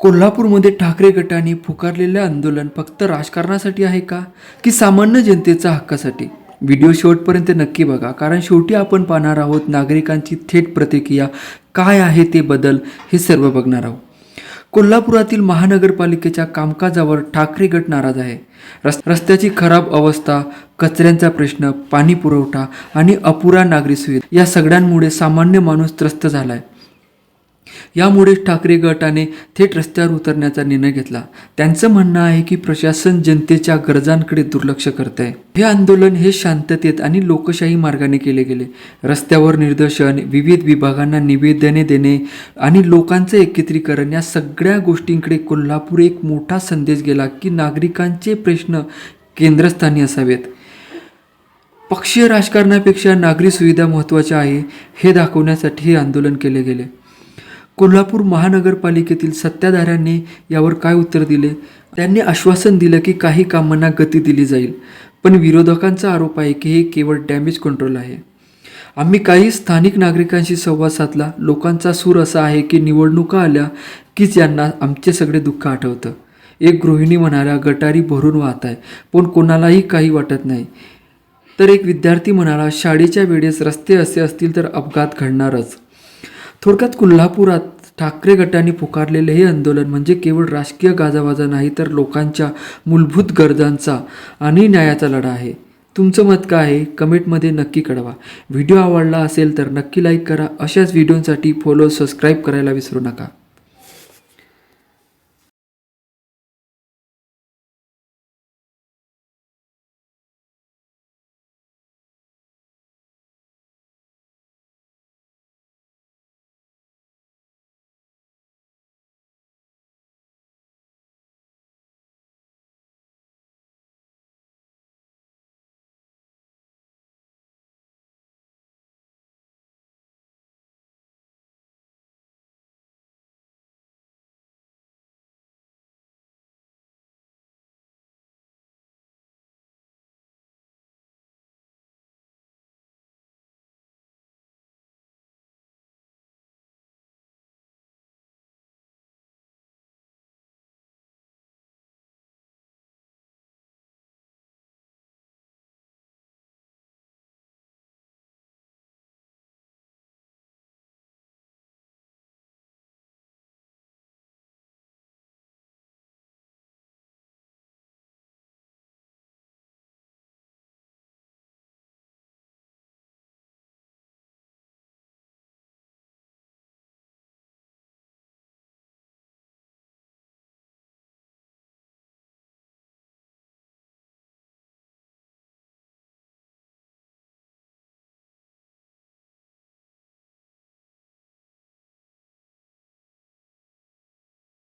कोल्हापूरमध्ये ठाकरे गटाने पुकारलेले आंदोलन फक्त राजकारणासाठी आहे का? की सामान्य जनतेच्या हक्कासाठी? व्हिडिओ शेवटपर्यंत नक्की बघा कारण शेवटी आपण पाहणार आहोत नागरिकांची थेट प्रतिक्रिया काय आहे ते बदल हे सर्व बघणार आहोत. कोल्हापुरातील महानगरपालिकेच्या कामकाजावर ठाकरे गट नाराज आहे. रस् रस्त्याची खराब अवस्था कचऱ्यांचा प्रश्न पाणी पुरवठा आणि अपुरा नागरी सुविधा या सगळ्यांमुळे सामान्य माणूस त्रस्त झाला आहे यामुळेच ठाकरे गटाने थेट रस्त्यावर उतरण्याचा निर्णय घेतला. त्यांचं म्हणणं आहे की प्रशासन जनतेच्या गरजांकडे दुर्लक्ष करत आहे हे आंदोलन हे शांततेत आणि लोकशाही मार्गाने केले गेले. रस्त्यावर निदर्शन विविध विभागांना निवेदने देणे आणि लोकांचं एकत्रीकरण या सगळ्या गोष्टींकडे कोल्हापूर एक मोठा संदेश गेला की नागरिकांचे प्रश्न केंद्रस्थानी असावेत. पक्षीय राजकारणापेक्षा नागरी सुविधा महत्त्वाच्या आहे हे दाखवण्यासाठी हे आंदोलन केले गेले. कोल्हापूर महानगरपालिकेतील सत्ताधाऱ्यांनी यावर काय उत्तर दिले? त्यांनी आश्वासन दिलं की काही कामांना गती दिली जाईल. पण विरोधकांचा आरोप आहे की हे केवळ डॅमेज कंट्रोल आहे. आम्ही काही स्थानिक नागरिकांशी संवाद साधला. लोकांचा सूर असा आहे की निवडणुका आल्या कीच यांना आमचे सगळे दुःख आठवतं. एक गृहिणी म्हणाल्या गटारी भरून वाहत आहे. पण कोणालाही काही वाटत नाही. तर एक विद्यार्थी म्हणाला शाळेच्या वेळेस रस्ते असे असतील तर अपघात घडणारच. थोडक्यात कोल्हापुरात ठाकरे गटाने पुकारलेले हे आंदोलन म्हणजे केवळ राजकीय गाजावाजा नाही तर लोकांच्या मूलभूत गरजांचा आणि न्यायाचा लढा आहे. तुमचं मत काय आहे? कमेंटमध्ये नक्की कळवा. व्हिडिओ आवडला असेल तर नक्की लाईक करा. अशाच व्हिडिओसाठी फॉलो सबस्क्राईब करायला विसरू नका.